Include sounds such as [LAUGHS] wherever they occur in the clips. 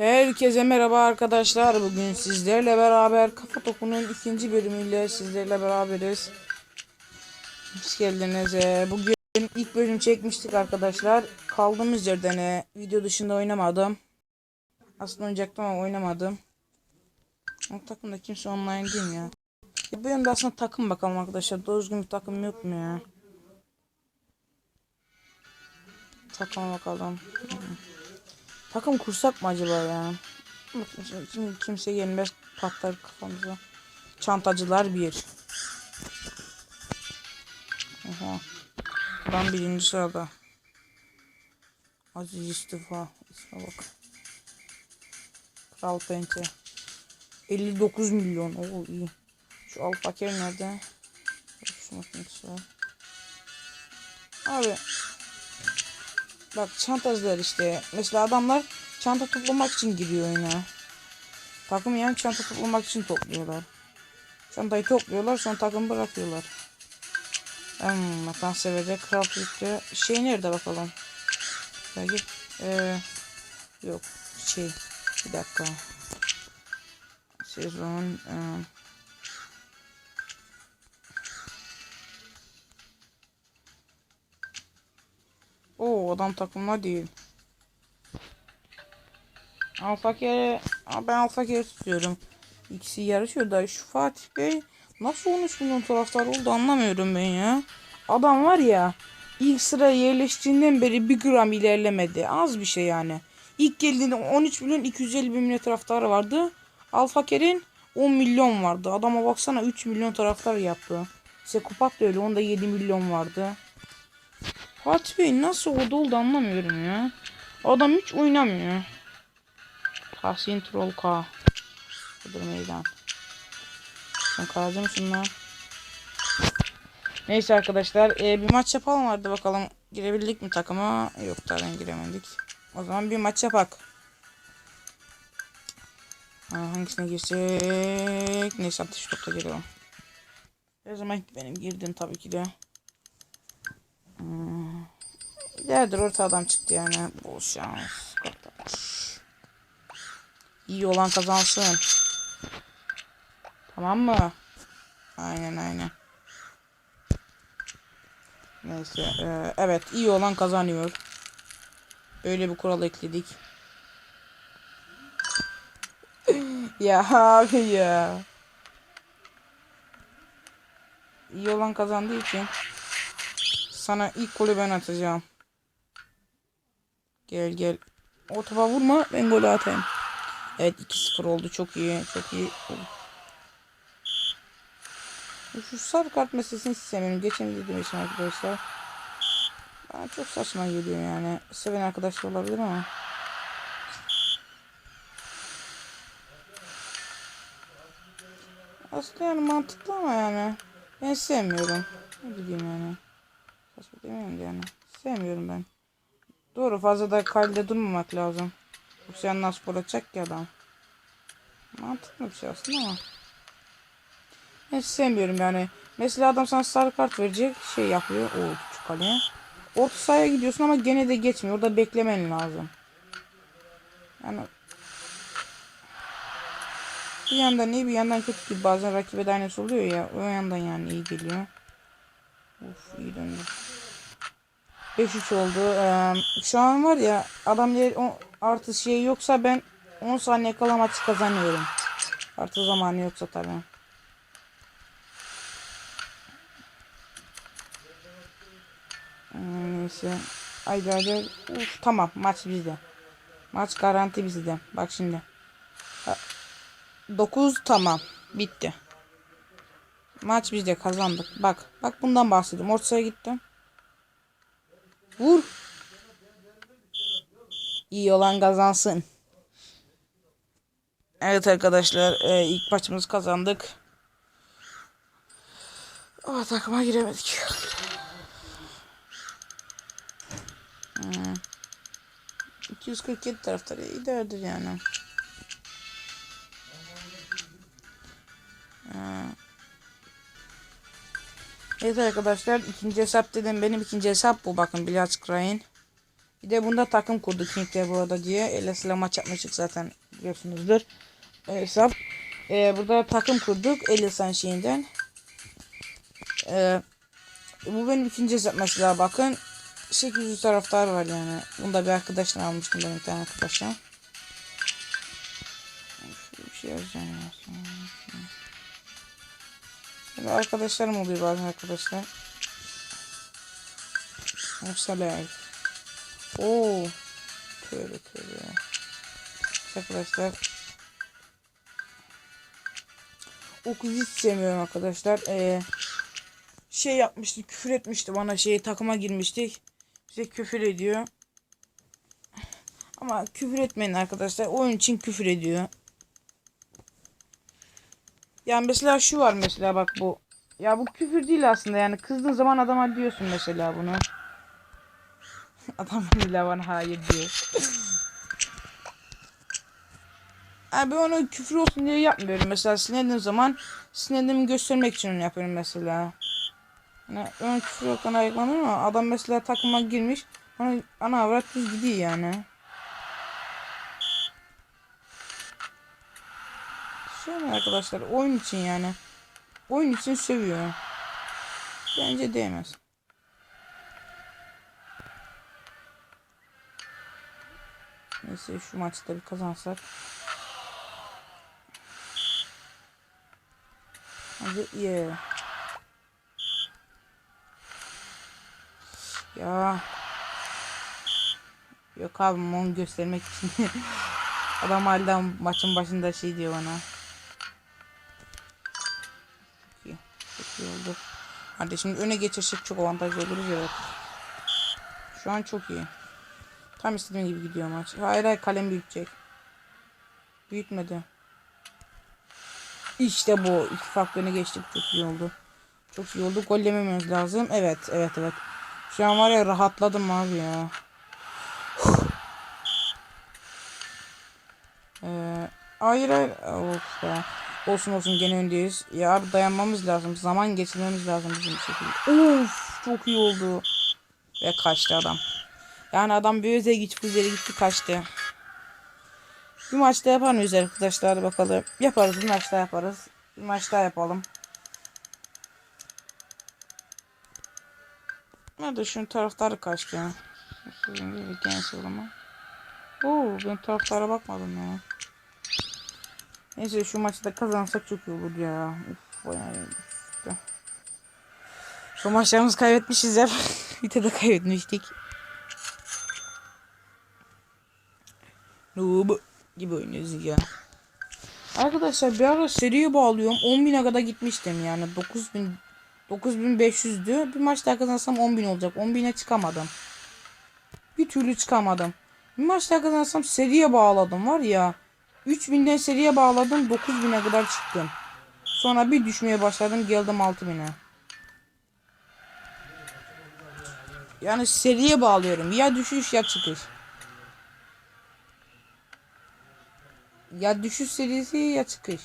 Herkese merhaba arkadaşlar. Bugün sizlerle beraber Kafa Topu'nun ikinci bölümüyle sizlerle beraberiz. Hoş geldiniz. Ee, Bugün ilk bölüm çekmiştik arkadaşlar. Kaldığımız yerden e, video dışında oynamadım. Aslında oynayacaktım ama oynamadım. O takımda kimse online değil ya? ya bu yönde aslında takım bakalım arkadaşlar. Düzgün bir takım yok mu ya? Takıma bakalım. Takım kursak mı acaba ya? Şimdi, kimse gelmez patlar kafamıza. Çantacılar bir. Oha. Ben birinci sırada. Aziz istifa. İsme bak. Kral Pençe. 59 milyon. Oo iyi. Şu al fakir nerede? Abi Bak çantacılar işte. Mesela adamlar çanta toplamak için giriyor oyuna. Takım yani çanta toplamak için topluyorlar. Çantayı topluyorlar sonra takım bırakıyorlar. Hmm, vatan severde kral Türk'te şey nerede bakalım. Belki ee, yok şey bir dakika. Sezon ee, Oo adam takımla değil. Alfa kere Aa, ben alfa kere tutuyorum. İkisi yarışıyor da şu Fatih Bey nasıl 13 milyon taraftar oldu anlamıyorum ben ya. Adam var ya ilk sıraya yerleştiğinden beri bir gram ilerlemedi. Az bir şey yani. İlk geldiğinde 13 milyon 250 bin milyon taraftarı vardı. Alfa Ker'in 10 milyon vardı. Adama baksana 3 milyon taraftar yaptı. Sekupat da öyle onda 7 milyon vardı. Fatih Bey nasıl orada oldu anlamıyorum ya. Adam hiç oynamıyor. Tahsin Troll K. Budur meydan. Sen kalacağım şundan. Neyse arkadaşlar e, bir maç yapalım hadi bakalım. Girebildik mi takıma? Yok zaten giremedik. O zaman bir maç yapak. Ha, hangisine girsek? Neyse atış topta girelim. Her zaman benim girdim tabii ki de. Hmm. İlerdir orta adam çıktı yani. Bol şans. İyi olan kazansın. Tamam mı? Aynen aynen. Neyse. e, evet iyi olan kazanıyor. Böyle bir kural ekledik. [LAUGHS] ya abi ya. İyi olan kazandığı için sana ilk golü ben atacağım. Gel gel. O topa vurma ben golü atayım. Evet 2-0 oldu çok iyi çok iyi. Şu sarı kart meselesini istemiyorum. Geçen dedim için arkadaşlar. Bana çok saçma geliyor yani. Seven arkadaşlar olabilir ama. Aslında yani mantıklı ama yani. Ben sevmiyorum. Ne bileyim yani. Saçma demeyeyim de yani. Sevmiyorum ben. Doğru fazla da kalede durmamak lazım. Yoksa yanına spor atacak ki adam. Mantıklı bir şey aslında ama. Hiç sevmiyorum yani. Mesela adam sana sarı kart verecek şey yapıyor. O küçük kaleye. Orta sahaya gidiyorsun ama gene de geçmiyor. Orada beklemen lazım. Yani bir yandan iyi bir yandan kötü gibi bazen rakibe de aynısı oluyor ya. O yandan yani iyi geliyor. Of iyi döndü. 5-3 oldu. Ee, şu an var ya adam o, artı şey yoksa ben 10 saniye kala maçı kazanıyorum. Artı zamanı yoksa tabii. Neyse. Haydi haydi. Uf, tamam maç bizde. Maç garanti bizde. Bak şimdi. 9 tamam. Bitti. Maç bizde kazandık. Bak. Bak bundan bahsediyorum. Ortaya gittim. Vur. İyi olan kazansın. Evet arkadaşlar. E, ilk maçımızı kazandık. Ama takıma giremedik. Hmm. 247 taraftarı iyidir yani. Evet arkadaşlar ikinci hesap dedim benim ikinci hesap bu bakın Krain. Bir de bunda takım kurduk King'le bu arada diye. Elis'le maç yapmıştık zaten biliyorsunuzdur. E, hesap. E, burada takım kurduk Elis'in şeyinden. E, bu benim ikinci hesap mesela bakın. 800 taraftar var yani. Bunda bir arkadaştan almıştım benim bir tane arkadaştan. Şöyle bir şey yazacağım ya. Böyle arkadaşlarım oluyor bazen arkadaşlar. Mesela Oo. Tövbe tövbe. Arkadaşlar. O kızı hiç sevmiyorum arkadaşlar. Ee, şey yapmıştı, küfür etmişti bana şey takıma girmiştik. Bize küfür ediyor. Ama küfür etmeyin arkadaşlar. Oyun için küfür ediyor. Yani mesela şu var mesela bak bu. Ya bu küfür değil aslında yani kızdığın zaman adama diyorsun mesela bunu. [LAUGHS] Adam bile bana hayır diyor. [LAUGHS] Abi onu küfür olsun diye yapmıyorum. Mesela sinirlendiğim zaman sinirlendiğimi göstermek için onu yapıyorum mesela. Yani ön küfür yoktan ayıklanır ama adam mesela takıma girmiş. Ona ana avrat düz gidiyor yani. Arkadaşlar oyun için yani. Oyun için sövüyor. Bence değmez. Neyse şu maçta bir kazansak. Hadi iyi. Ya. Yok abi onu göstermek için. [LAUGHS] Adam halden maçın başında şey diyor bana. İyi oldu. Hadi şimdi öne geçirsek çok avantajlı oluruz evet. Şu an çok iyi. Tam istediğim gibi gidiyor maç. Hayır hayır kalem büyütecek. Büyütmedi. İşte bu. İki farklı öne geçtik. Çok iyi oldu. Çok iyi oldu. Gol yememiz lazım. Evet evet evet. Şu an var ya rahatladım abi ya. Ee, hayır hayır. Of be. Olsun olsun gene öndeyiz. Ya abi dayanmamız lazım. Zaman geçirmemiz lazım bizim şekilde. Of çok iyi oldu. Ve kaçtı adam. Yani adam bir öze güç üzeri gitti kaçtı. Bir maçta yapar mıyız arkadaşlar bakalım. Yaparız bir maçta yaparız. Bir maçta yapalım. Nerede şunun taraftarı kaçtı ya. Genç. Oo ben taraftara bakmadım ya. Neyse şu maçı da kazansak çok iyi olur ya. Uf bayağı iyi. Şu maçlarımızı kaybetmişiz ya. [LAUGHS] bir de kaybetmiştik. Noob gibi oynuyoruz ya. Arkadaşlar bir ara seriye bağlıyorum. 10.000'e kadar gitmiştim yani. 9000 9500'dü. Bir maç daha kazansam 10.000 olacak. 10.000'e çıkamadım. Bir türlü çıkamadım. Bir maç daha kazansam seriye bağladım var ya. 3000'den seriye bağladım. 9000'e kadar çıktım. Sonra bir düşmeye başladım. Geldim 6000'e. Yani seriye bağlıyorum. Ya düşüş ya çıkış. Ya düşüş serisi ya çıkış.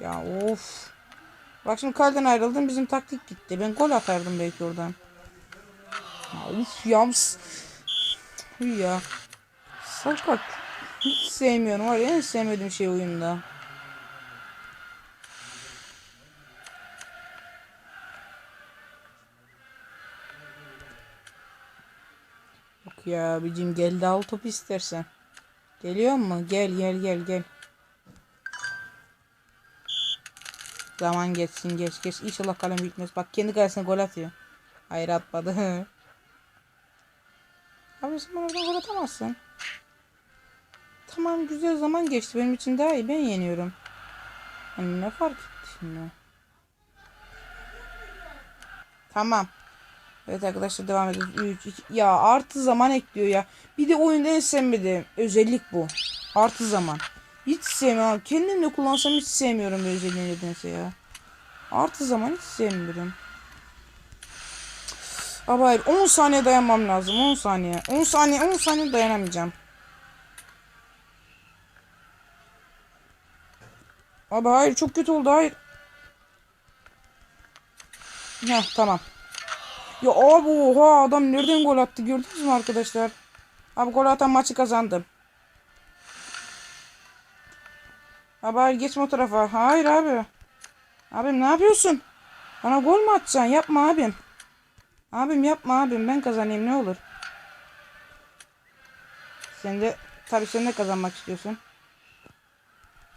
Ya of. Bak şimdi kaleden ayrıldım bizim taktik gitti. Ben gol atardım belki oradan. Ya uf yams. Huy ya. Sakat. Hiç sevmiyorum var ya en sevmediğim şey oyunda. Yok ya abicim gel de al top istersen. Geliyor mu? Gel gel gel gel. Zaman geçsin geç geç. İnşallah kalem bitmez. Bak kendi kalesine gol atıyor. Hayır atmadı. [LAUGHS] Abi sen bana oradan gol. Tamam güzel zaman geçti. Benim için daha iyi. Ben yeniyorum. Hani ne fark etti şimdi? Tamam. Evet arkadaşlar devam ediyoruz. 3, 2. Ya artı zaman ekliyor ya. Bir de oyunda en sevmediğim özellik bu. Artı zaman. Hiç sevmiyorum. Kendim de kullansam hiç sevmiyorum bu özelliği nedense ya. Artı zaman hiç sevmiyorum. Abi hayır 10 saniye dayanmam lazım 10 saniye. 10 saniye 10 saniye dayanamayacağım. Abi hayır çok kötü oldu hayır. Heh tamam. Ya abi oha adam nereden gol attı gördünüz mü arkadaşlar? Abi gol atan maçı kazandım. Abi hayır geçme o tarafa. Hayır abi. Abim ne yapıyorsun? Bana gol mü atacaksın? Yapma abim. Abim yapma abim. Ben kazanayım ne olur. Sen de tabii sen de kazanmak istiyorsun.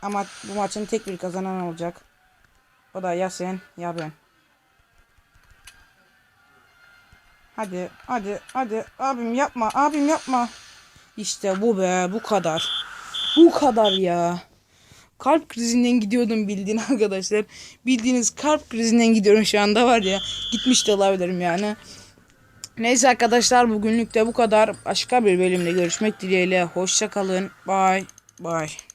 Ama bu maçın tek bir kazanan olacak. O da ya sen ya ben. Hadi hadi hadi abim yapma abim yapma. İşte bu be bu kadar. Bu kadar ya. Kalp krizinden gidiyordum bildiğin [LAUGHS] arkadaşlar. Bildiğiniz kalp krizinden gidiyorum şu anda var ya. Gitmiş de olabilirim yani. Neyse arkadaşlar bugünlük de bu kadar. Başka bir bölümde görüşmek dileğiyle. Hoşça kalın. Bye. Bye.